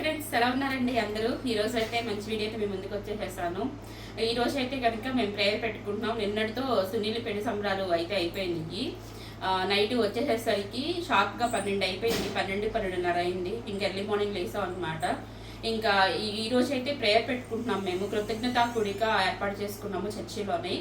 Friends ఎలా ఉన్నారండి అందరూ? ఈ అయితే మంచి వీడియో అయితే మేము ముందుకు వచ్చేసేసాను. ఈరోజు అయితే కనుక మేము ప్రేయర్ పెట్టుకుంటున్నాం. నిన్నటితో సునీల్ పెళ్ళి సంబరాలు అయితే అయిపోయింది నైట్ వచ్చేసేసరికి షార్ప్గా పన్నెండు అయిపోయింది. పన్నెండు పన్నెండున్నర అయింది. ఇంకా ఎర్లీ మార్నింగ్ లేసాం అనమాట ఇంకా ఈ రోజు అయితే ప్రేయర్ పెట్టుకుంటున్నాం మేము. కృతజ్ఞత కూడిక ఏర్పాటు చేసుకున్నాము చర్చిలోనే.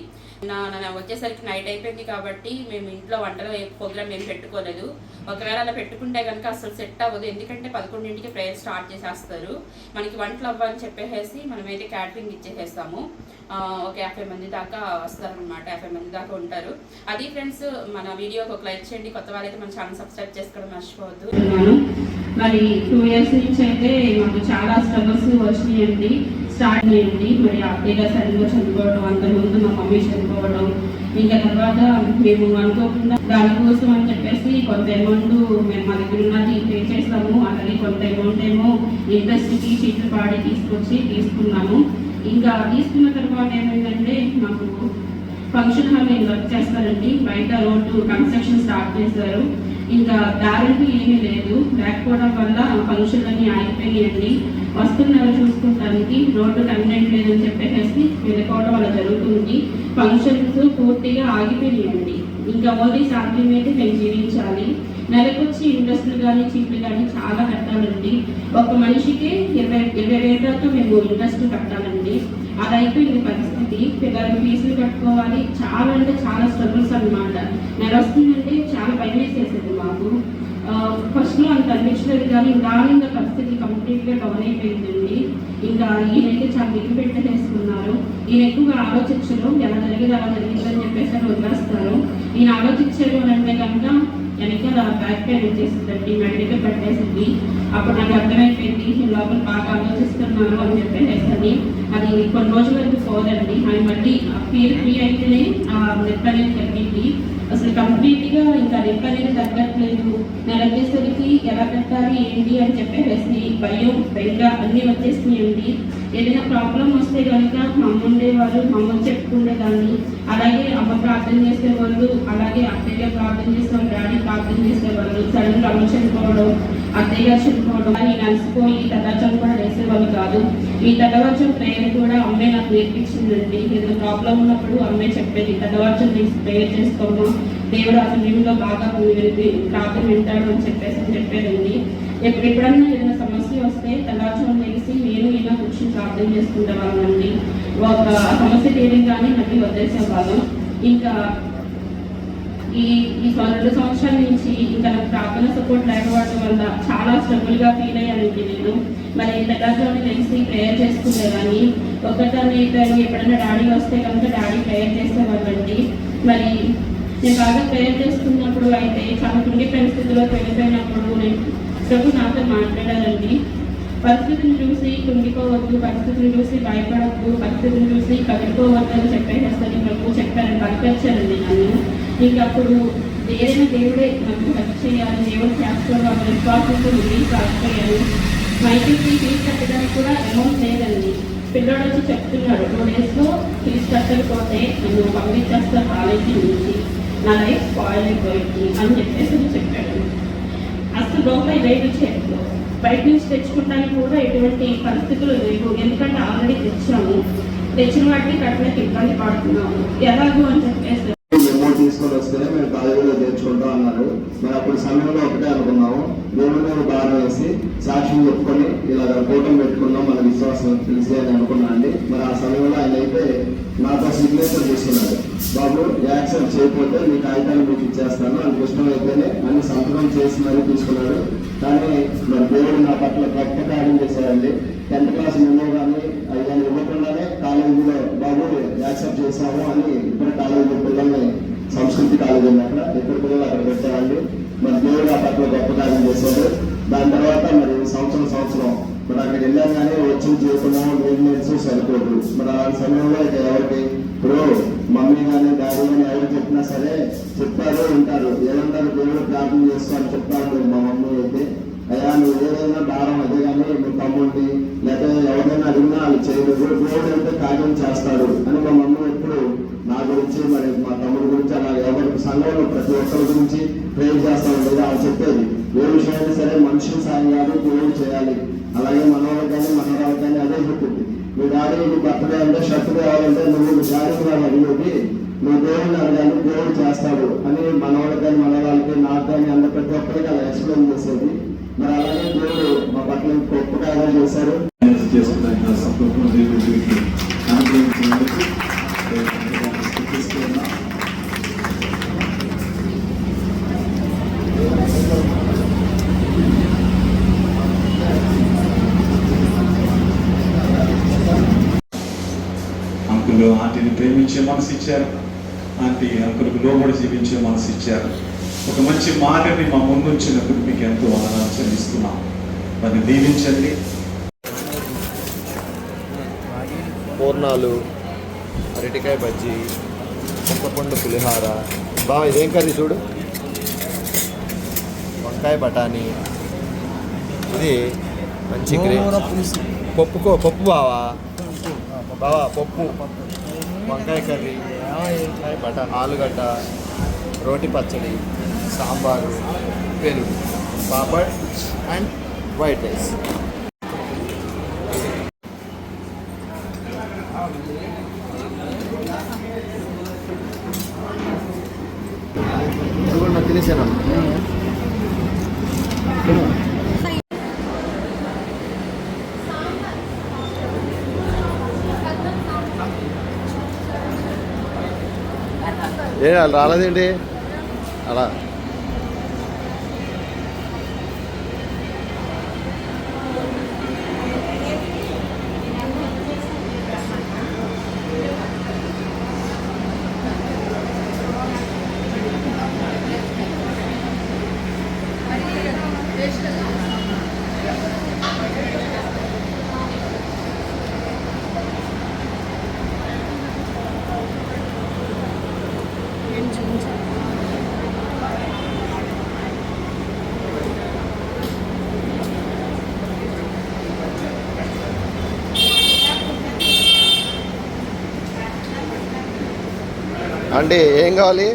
నా వచ్చేసరికి నైట్ అయిపోయింది కాబట్టి మేము ఇంట్లో వంటలు ప్రోగ్రామ్ ఏం పెట్టుకోలేదు. ఒకవేళ అలా పెట్టుకుంటే కనుక అసలు సెట్ అవ్వదు. ఎందుకంటే పదకొండింటికి ప్రేయర్ స్టార్ట్ చేసేస్తారు. మనకి వంటలు అవ్వని చెప్పేసి మనమైతే క్యాటరింగ్ ఇచ్చేసేస్తాము. ఒక యాభై మంది దాకా వస్తారనమాట యాభై మంది దాకా ఉంటారు. అది ఫ్రెండ్స్ మన వీడియోకి ఒక లైక్ చేయండి. కొత్త వాళ్ళైతే మన ఛానల్ సబ్స్క్రైబ్ చేసుకోవడం మర్చిపోవద్దు. మరి టూ ఇయర్స్ నుంచి అయితే మాకు చాలా స్ట్రగుల్స్ వచ్చినాయండి. స్టార్ట్ అయ్యండి మరి అత్తయ్య సరిగ్గా చనిపోవడం అంతకుముందు మా మమ్మీ చనిపోవడం ఇంకా తర్వాత మేము అనుకోకుండా దానికోసం అని చెప్పేసి కొంత అమౌంట్ మేము మా దగ్గర ఉన్నది పే చేస్తాము అలాగే కొంత అమౌంట్ ఏమో ఇంట్రెస్ట్కి చీట్లు పాడి తీసుకొచ్చి తీసుకున్నాము. ఇంకా తీసుకున్న తర్వాత ఏమైందంటే మాకు ఫంక్షన్ హాల్ నేను వర్క్ చేస్తానండి బయట రోడ్డు కన్స్ట్రక్షన్ స్టార్ట్ చేశారు. ఇంకా గ్యారంటీ ఏమీ లేదు. లేకపోవడం వల్ల ఫంక్షన్ అన్ని ఆగిపోయాయండి వస్తున్నారు చూసుకోవడానికి రోడ్డు కన్వెంట్ లేదని చెప్పేసి వెళ్ళిపోవడం వల్ల జరుగుతుంది. ఫంక్షన్స్ పూర్తిగా ఆగిపోయాయండి ఇంకా ఓన్లీ శాలరీ మీద మేము జీవించాలి. నెలకొచ్చి ఇంట్రెస్ట్లు కానీ చీట్లు కానీ చాలా కట్టాలండి. ఒక మనిషికి ఇరవై ఇరవై వేల దాకా మేము ఇంట్రెస్ట్ కట్టాలండి. అది అయిపోయింది పరిస్థితి. పిల్లలకి ఫీజులు కట్టుకోవాలి. చాలా అంటే చాలా స్ట్రగుల్స్ అన్నమాట. నెల వస్తుందంటే చాలా భయం వేసేసేది మాకు. ఫస్ట్లో అంత అనిపించలేదు కానీ దాని ఇంకా పరిస్థితి కంప్లీట్గా డౌన్ అయిపోయిందండి. ఇంకా ఈయనైతే చాలా బిగ్గు పెట్టేసుకున్నారు ఈయన ఎక్కువగా ఆలోచించరు. ఎలా జరిగేది అలా జరిగిందని చెప్పేసి అని వదిలేస్తారు. ఈయన ఆలోచించారు అంటే కనుక వెనక బ్యాక్ పెయిన్ వచ్చేసిందండి మెడకే పెట్టేసింది. అప్పుడు నాకు అర్థమైపోయింది లోపల బాగా ఆలోచిస్తున్నాను అని చెప్పేసి అది కొన్ని రోజుల వరకు పోదండి. అది మళ్ళీ పీర్ ఫ్రీ అయితేనే ఆ నొప్పి అనేది ఉంది. అసలు కంప్లీట్గా ఇంకా నొప్పి అనేది తగ్గట్లేదు. నెలకేసరికి ఎలా పెట్టాలి ఏంటి అని చెప్పేసి భయం బెంగ అన్నీ వచ్చేసినాయండి ఏదైనా ప్రాబ్లం వస్తే కనుక మా అమ్మ ఉండేవారు మా అమ్మ చెప్పుకునేదాన్ని అలాగే అమ్మ ప్రార్థన చేసేవాళ్ళు అలాగే అత్తయ్య ప్రార్థన చేసేవాళ్ళు డాడీ ప్రార్థన చేసేవాళ్ళు. సడన్గా అమ్మ చనిపోవడం అత్తయ్య చెప్పుకోవడం చనిపోవడం నేను అలసిపోయి తదాచం కూడా వేసేవాళ్ళు కాదు. ఈ తదవర్చం ప్రేయర్ కూడా అమ్మే నాకు నేర్పించిందండి. ఏదైనా ప్రాబ్లం ఉన్నప్పుడు అమ్మే చెప్పేది తదవర్చం తీసి ప్రేయర్ చేసుకోము దేవుడు ఆ సమయంలో బాగా విని- ప్రార్థన వింటాడు అని చెప్పేసి అని చెప్పేదండి ఎప్పుడెప్పుడన్నా ఏదైనా సమస్య వస్తే తెల్లార్చం లేసి నేను ఇలా కూర్చొని ప్రార్థన చేసుకునే వాళ్ళండి. ఒక సమస్య తీరంగానే మళ్ళీ వదిలేసే వాళ్ళం ఇంకా ఈ ఈ రెండు సంవత్సరాల నుంచి ఇంకా నాకు ప్రార్థన సపోర్ట్ లేకపోవడం వల్ల చాలా స్ట్రగుల్గా ఫీల్ అయ్యానండి నేను. మరి తెల్లారుజామున తెలిసి ప్రేయర్ చేసుకునేదాన్ని ఇద్దరు ఎప్పుడైనా డాడీ వస్తే కనుక డాడీ ప్రేయర్ చేసేవాళ్ళండి. మరి నేను బాగా ప్రేయర్ చేసుకున్నప్పుడు అయితే చాలా కుండి పరిస్థితిలో వెళ్ళిపోయినప్పుడు నేను ప్రభు నాతో మాట్లాడాలండి. పరిస్థితిని చూసి కుంగిపోవద్దు పరిస్థితిని చూసి భయపడద్దు పరిస్థితిని చూసి కదిలిపోవద్దు అని చెప్పేసి ప్రభు చెప్పారని బలపరిచారండి నన్ను. నీకు అప్పుడు ఏదైనా దేవుడే నాకు హెల్ప్ చేయాలి దేవుడు చేస్తాడు అన్న విశ్వాసంతో ముందుకు సాగిపోయాను బయటికి ఫీజు కట్టడానికి కూడా అమౌంట్ లేదండి. పిల్లడు వచ్చి చెప్తున్నాడు టూ డేస్లో ఫీజు కట్టకపోతే నన్ను పంపించేస్తా కాలేజీ నుంచి. నా లైఫ్ స్పాయిల్ అయిపోయింది అని చెప్పేసి చెప్పాడు. అసలు లోపల లేదు చెప్పు బయట నుంచి తెచ్చుకోవడానికి కూడా ఎటువంటి పరిస్థితులు లేవు. ఎందుకంటే ఆల్రెడీ తెచ్చాము. తెచ్చిన వాటిని కట్టడానికి ఇబ్బంది పడుతున్నాము. ఎలాగో అని చెప్పేసి తీసుకొని వస్తేనే మేము కాలేజీలో చేర్చుకుంటాం అన్నారు. మరి అప్పుడు సమయంలో ఒకటే అనుకున్నాము. దేవుడి మీద భారం వేసి సాక్ష్యం చెప్పుకొని ఇలా కూటమి పెట్టుకున్నాం మన విశ్వాసం తెలిసి అని అనుకున్నా అండి. మరి ఆ సమయంలో ఆయన అయితే నాతో సిగ్నేచర్ తీసుకున్నాడు. బాబు యాక్సెప్ట్ చేయకపోతే మీ కాగితాలు మీకు ఇచ్చేస్తాను. నాకు ఇష్టమైతేనే అన్ని సంతకం చేసి మరీ తీసుకున్నాడు. కానీ మరి దేవుడు నా పట్ల గొప్ప కార్యం చేశారండి టెన్త్ క్లాస్ మెమో కానీ అయ్యా ఇవ్వకుండానే కాలేజీలో బాబు యాక్సెప్ట్ చేశాము అని ఇప్పుడు కాలేజీ పిల్లల్ని సంస్కృతి కాలేజ్ ఉంది అక్కడ ఎక్కడ పిల్లలు అక్కడ పెట్టేవాళ్ళు. మరి దేవుడు ఆ పట్ల గొప్ప కార్యం చేశారు దాని తర్వాత మరి సంవత్సరం సంవత్సరం మరి అక్కడ వెళ్ళాం కానీ వచ్చిన జీవితంలో మెయింటెనెన్స్ సరిపోదు. మరి ఆ సమయంలో ఇక ఎవరికి? ఇప్పుడు మమ్మీ కానీ డాడీ కానీ ఎవరు చెప్పినా సరే చెప్తారు ఉంటారు ఏమంటారు? దేవుడు ప్రార్థన చేసుకో చెప్తారు మా మమ్మీ అయితే. అయ్యా నువ్వు ఏదైనా భారం అదే కానీ మీ తమ్ముడిని లేదా ఎవరైనా అడిగినా వాళ్ళు చేయలేదు దేవుడు అంటే కార్యం చేస్తాడు అని మా మమ్మీ ఎప్పుడు నా గురించి మరి మా తమ్ముడు సంఘంలో ప్రతి ఒక్కరి గురించి ప్రేర్ చేస్తాం లేదా వాళ్ళు చెప్పేది. ఏ విషయాన్ని సరే మనుషులు సాయం కాదు దేవుడు చేయాలి. అలాగే మనవాళ్ళు కానీ మనవరాలు కానీ అదే చెప్పింది మీ డాడీ భార్యకి బర్త్డే అంటే షర్ట్ కావాలంటే నువ్వు మీ డాడీ రావు అడిగేది నువ్వు దేవుడిని అడగాలి దేవుడు చేస్తాడు అని మనవాళ్ళకి కానీ మనవాళ్ళకి నాకు కానీ అంత ప్రతి ఒక్కరికి అలా ఎక్స్ప్లెయిన్ చేసేది. మరి అలాగే దేవుడు మా పట్ల గొప్పగా ఎలా చేశారు చేసుకున్న సంపూర్ణ దేవుడికి అనుగ్రహించినందుకు ప్రేమించే మనసు ఇచ్చారు. ఆంటీ అంకులకు లోబడి జీవించే మనసు ఇచ్చారు. ఒక మంచి మాటని మా ముందుంచినందుకు మీకు ఎంతో ఆనందం చెల్లిస్తున్నాం. మరి దీవించండి. పూర్ణాలు అరటికాయ బజ్జీ చింతపండు పులిహార. బావ ఇదేం కర్రీ చూడు? వంకాయ బఠానీ. ఇది మంచి గ్రే పప్పుకో పప్పు బావా? బావా పప్పు. వంకాయ కర్రీ బఠానీ ఆలుగడ్డ రోటి పచ్చడి సాంబారు పెరుగు పాపడ్ అండ్ వైట్ రైస్. ఏ వాళ్ళు రాలేదేంటి? అలా. అంటే ఏం కావాలి?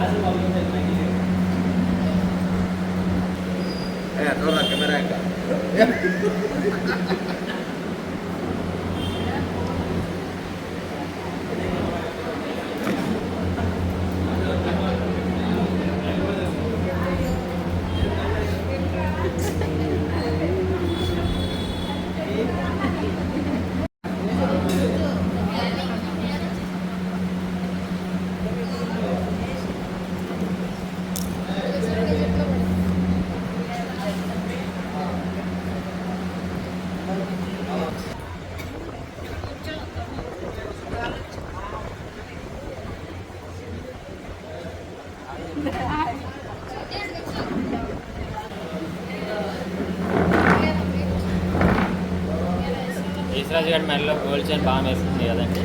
ఆ. ఈశ్వరాజు గారి మెడలో గోల్డ్ చైన్ బాగా వేస్తుంది కదండి.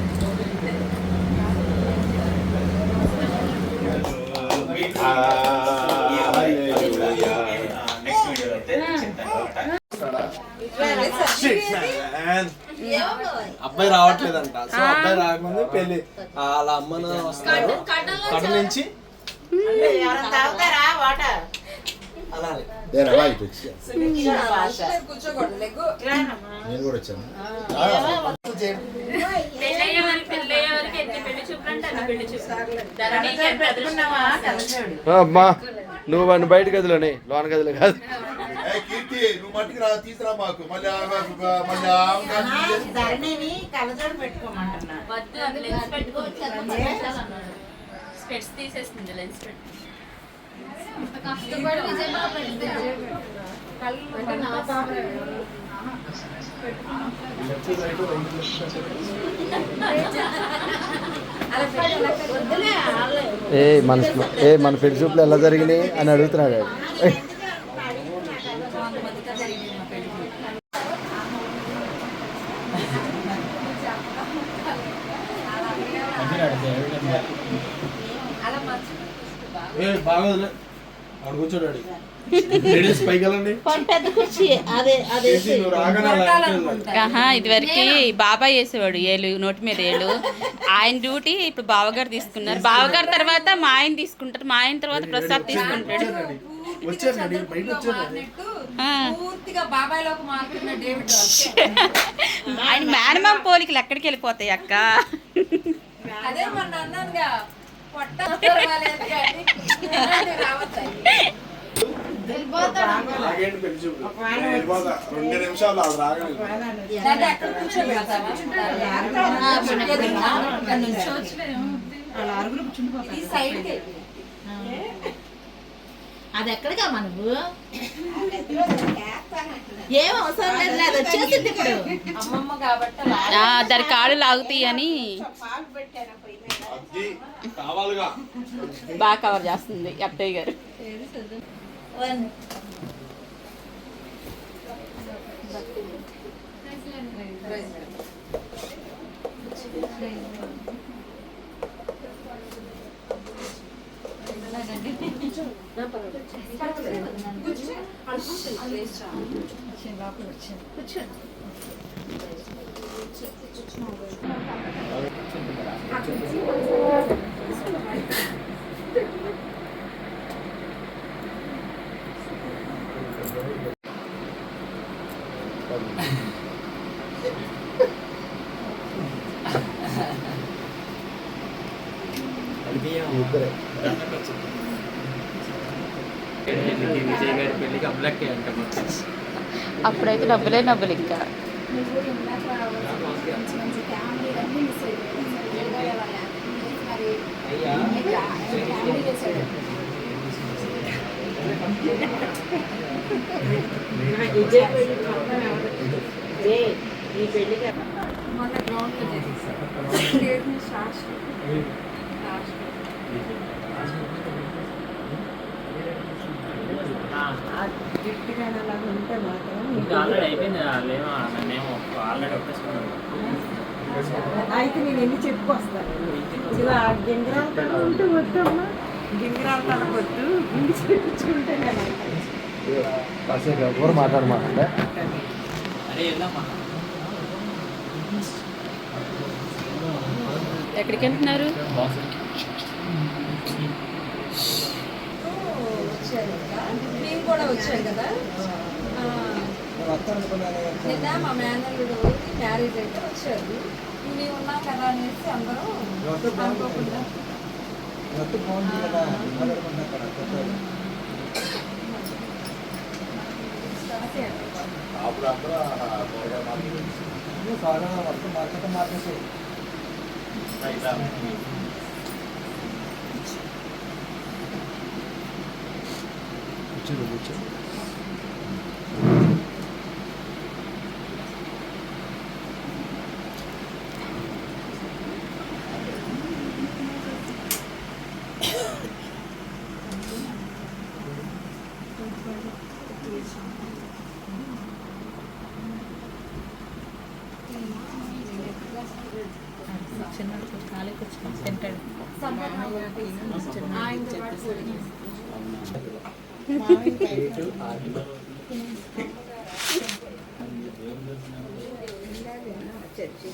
అబ్బాయి రావట్లేదంట. సో అబ్బాయి రాకముందు పెళ్ళి వాళ్ళ అమ్మను వస్తారు. కడ నుంచి ధరణికి ఎంత అదృష్టమా అమ్మా నువ్వు వాడిని బయట గదిలోనే లోన గదిలో కాదు. కీర్తి నువ్వు మట్టికి రా తీసురా మాకు. మళ్ళీ ధరణిని కలజోడు పెట్టుకోమంటున్నా. వద్దు అది లెన్స్ పెట్టుకోవచ్చు స్పెట్స్ తీసేస్తుంది లెన్స్ కష్టపడి ఏ మన ఏ మన పెళ్ళి ఎలా జరిగినాయి అని అడుగుతున్నాడు అలా ఏ బాగోదులే అక్కడ కూర్చోడు. లేడీస్ పెద్ద కుర్చీ. అదే అదే. ఇదివరకు బాబాయ్ వేసేవాడు ఏలు నోటి మీద ఏలు. ఆయన డ్యూటీ ఇప్పుడు బావగారు తీసుకున్నారు. బావగారు తర్వాత మా ఆయన తీసుకుంటారు. మా ఆయన తర్వాత ప్రసాద్ తీసుకుంటాడు. ఆయన మేనమామ పోలికలు ఎక్కడికి వెళ్ళిపోతాయి అక్క? అదే రెండు నిమిషాలు. అది ఎక్కడికా నువ్వు ఏం అవసరం లేదు అది వచ్చేసింది ఇప్పుడు. అమ్మమ్మ కాబట్టి అలా. ఆ, దాని కాళ్ళు లాగుతాయి అని. బాగా కవర్ చేస్తుంది అత్తయ్య గారు. వన్. అప్పుడైతే డబ్బులే డబ్బులు ఇంకా. మొన్న గ్రౌండ్లో చేసేసారు గేట్ని స్టార్ట్ ఇంకా ఆల్రెడీ అయిపోయింది వాళ్ళేమో నన్నేమో ఆల్రెడీ ఒప్పేసుకున్నాను అయితే నేను ఎన్ని చెప్పుకొస్తాను ఇలా గింగరాలు కనుక్కుంటూ వద్దమ్మా. గింగరాలు కనకొద్దు గుండి చేయించుకుంటే నేను అరే వెళ్దామా ఎక్కడికి వెళ్తున్నారు మేము కూడా వచ్చాం కదా ఆ, నిన్న మా మేనల్లుడు మ్యారేజ్ అయితే వచ్చారు మేము ఉన్నాం కదా అనేసి అందరం అనుకోకుండా. అప్పుడు అందరూ స్టేట్ చర్చి